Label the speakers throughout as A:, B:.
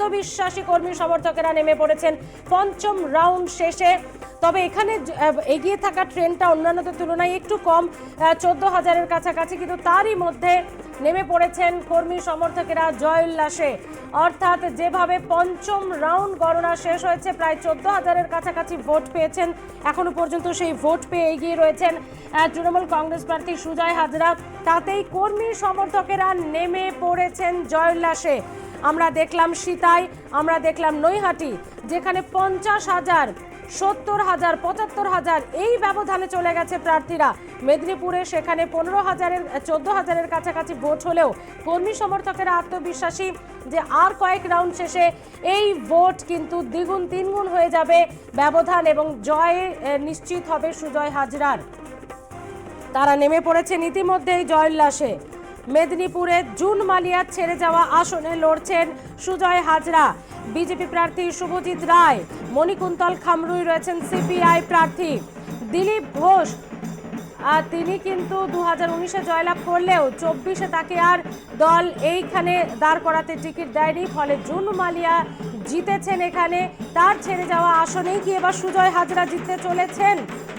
A: আত্মবিশ্বাসী কর্মী সমর্থকেরা নেমে পড়েছেন পঞ্চম রাউন্ড শেষে। তবে এখানে এগিয়ে থাকা ট্রেনটা অন্যান্যদের তুলনায় একটু কম চোদ্দ হাজারের কাছাকাছি, কিন্তু তারই মধ্যে নেমে পড়েছেন কর্মী সমর্থকেরা জয় উল্লাসে। অর্থাৎ যেভাবে পঞ্চম রাউন্ড গণনা শেষ হয়েছে, প্রায় চোদ্দ হাজারের কাছাকাছি ভোট পেয়েছেন। এখনও পর্যন্ত সেই ভোট পেয়ে এগিয়ে রয়েছেন তৃণমূল কংগ্রেস প্রার্থী সুজয় হাজরা। তাতেই কর্মী সমর্থকেরা নেমে পড়েছেন জয় উল্লাসে। আমরা দেখলাম সীতাই, আমরা দেখলাম নৈহাটি, যেখানে পঞ্চাশ হাজার, সত্তর হাজার, পঁচাত্তর হাজার এই ব্যবধানে চলে গেছে প্রার্থীরা। মেদিনীপুরে সেখানে পনেরো হাজারের, চোদ্দ হাজারের কাছাকাছি ভোট হলেও কর্মী সমর্থকেরা আত্মবিশ্বাসী যে আর কয়েক রাউন্ড শেষে এই ভোট কিন্তু দ্বিগুণ, তিনগুণ হয়ে যাবে ব্যবধান এবং জয়ে নিশ্চিত হবে সুজয় হাজরার। তারা নেমে পড়েছেন ইতিমধ্যেই জয়োল্লাসে মেদিনীপুরে জুন মালিয়া ছেড়ে যাওয়া আসনে লড়ছেন সুজয় হাজরা। বিজেপি প্রার্থী শুভজিৎ রায়, মণিকুন্তল খামরুই রয়েছেন সিপিআই প্রার্থী। দিলীপ ঘোষ তিনি কিন্তু দু হাজার উনিশে জয়লাভ করলেও চব্বিশে তাকে আর দল এইখানে দাঁড় করাতে টিকিট দেয়নি। ফলে জুন মালিয়া জিতেছেন এখানে। তার ছেড়ে যাওয়া আসনেই কি এবার সুজয় হাজরা জিততে চলেছেন?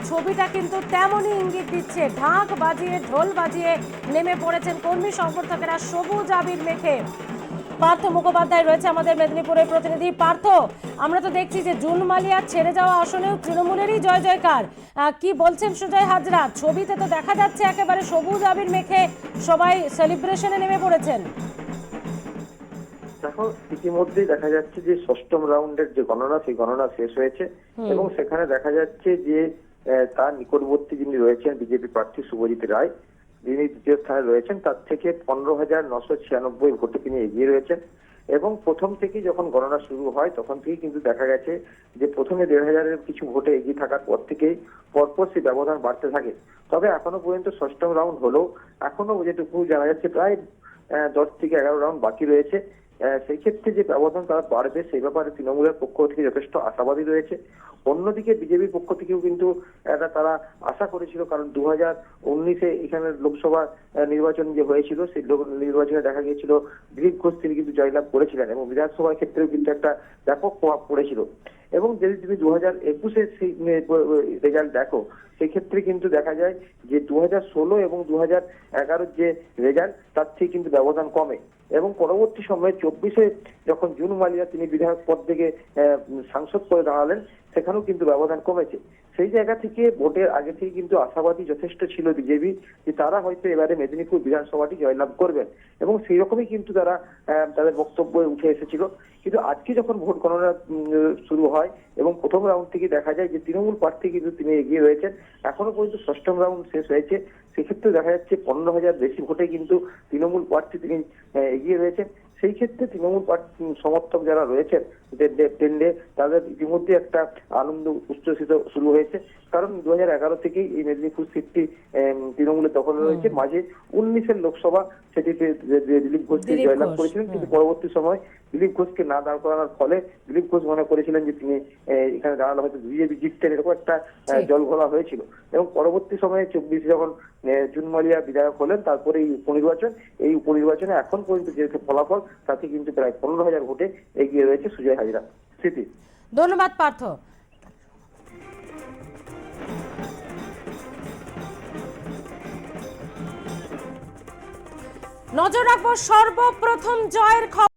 A: ছবিটা কিন্তু তেমনই ইঙ্গিত দিচ্ছে। ঢাক বাজিয়ে ঢোল বাজিয়ে নেমে পড়েছেন কর্মী সমর্থকেরা সবুজ আবির মেখে। পার্থ মুখোপাধ্যায় রয়েছে আমাদের মেদিনীপুরের প্রতিনিধি। পার্থ আমরা তো দেখছি যে জুন মালিয়া ছেড়ে যাওয়া আসনেও তৃণমূলেরই জয় জয়কার। কি বলছেন সুজয় হাজরা? ছবিতে তো দেখা যাচ্ছে একেবারে সবুজ আবির মেখে সবাই সেলিব্রেশনে নেমে পড়েছেন।
B: দেখো ইতিমধ্যেই দেখা যাচ্ছে যে ষষ্ঠম রাউন্ডের যে গণনা সেই গণনা শেষ হয়েছে। এবং সেখানে দেখা যাচ্ছে যে তার নিকটবর্তী যিনি রয়েছেন বিজেপি প্রার্থী শুভজিৎ রায়, যিনি দ্বিতীয় স্থানে রয়েছেন, তার থেকে পনেরো হাজার নশো ছিয়ানব্বই ভোটে তিনি এগিয়ে রয়েছেন। এবং প্রথম থেকেই যখন গণনা শুরু হয়, তখন থেকেই কিন্তু দেখা গেছে যে প্রথমে দেড় হাজারের কিছু ভোটে এগিয়ে থাকার পর থেকেই পরপর সেই ব্যবধান বাড়তে থাকে। তবে এখনও পর্যন্ত ষষ্ঠম রাউন্ড হলেও এখনও যেটুকু জানা যাচ্ছে, প্রায় দশ থেকে এগারো রাউন্ড বাকি রয়েছে। সেই ক্ষেত্রে যে ব্যবধান তারা বাড়বে, সেই ব্যাপারে তৃণমূলের পক্ষ থেকে যথেষ্ট আশাবাদী রয়েছে। অন্যদিকে বিজেপির পক্ষ থেকেও কিন্তু একটা তারা আশা করেছিল, কারণ দু হাজার উনিশে এখানে লোকসভা নির্বাচন যে হয়েছিল, সেই নির্বাচনে দেখা গিয়েছিল, দিলীপ ঘোষ তিনি কিন্তু জয়লাভ করেছিলেন এবং বিধানসভার ক্ষেত্রেও কিন্তু একটা ব্যাপক প্রভাব পড়েছিল। এবং যদি তুমি দু হাজার একুশে সেই রেজাল্ট দেখো সেক্ষেত্রে কিন্তু দেখা যায় যে দু হাজার ষোলো এবং দু হাজার এগারোর যে রেজাল্ট তার থেকে কিন্তু ব্যবধান কমে। এবং পরবর্তী সময়ে চব্বিশে যখন জুন মালিয়া তিনি বিধায়ক পদ থেকে সাংসদ করে দাঁড়ালেন, সেখানেও কিন্তু ব্যবধান কমেছে। সেই জায়গা থেকে ভোটের আগে থেকে কিন্তু আশাবাদী যথেষ্ট ছিল বিজেপি যে তারা হয়তো এবারে মেদিনীপুর বিধানসভাটি জয়লাভ করবেন। এবং সেই রকমই কিন্তু তারা তাদের বক্তব্য উঠে এসেছিল। কিন্তু আজকে যখন ভোট গণনা শুরু হয় এবং প্রথম রাউন্ড থেকে দেখা যায় যে তৃণমূল প্রার্থী কিন্তু তিনি এগিয়ে রয়েছেন। এখনও পর্যন্ত ষষ্ঠম রাউন্ড শেষ হয়েছে। সেক্ষেত্রে দেখা যাচ্ছে পনেরো হাজার বেশি ভোটে কিন্তু তৃণমূল প্রার্থী তিনি এগিয়ে রয়েছেন। সেই ক্ষেত্রে তৃণমূল সমর্থক যারা রয়েছেন তাদের ইতিমধ্যে একটা আনন্দ উচ্ছ্বসিত শুরু হয়েছে। কারণ দু হাজার এগারো থেকেই এই মেদিনীপুর সিটটি তৃণমূলের দখলে রয়েছে। মাঝে উনিশের লোকসভা সেটিতে দিলীপ ঘোষ তিনি
A: দিলীপ
B: জয়লাভ করেছিলেন কিন্তু পরবর্তী সময় দিলীপ ঘোষকে না দাঁড় করানোর ফলে দিলীপ ঘোষ মনে করেছিলেন যে তিনি এখানে দাঁড়ালে হয়তো বিজেপি জিততেন এরকম একটা জল ঘোলা হয়েছিল। এবং পরবর্তী সময়ে চব্বিশে যখন আহ, জুন মালিয়া বিধায়ক হলেন তারপরে এই উপনির্বাচন এই উপনির্বাচনে এখন পর্যন্ত যে ফলাফল তাতে কিন্তু প্রায় পনেরো হাজার ভোটে এগিয়ে রয়েছে সুজয় হাজরা। স্মৃতি
A: ধন্যবাদ পার্থ। নজর রাখব সর্বপ্রথম জয়ের খবর।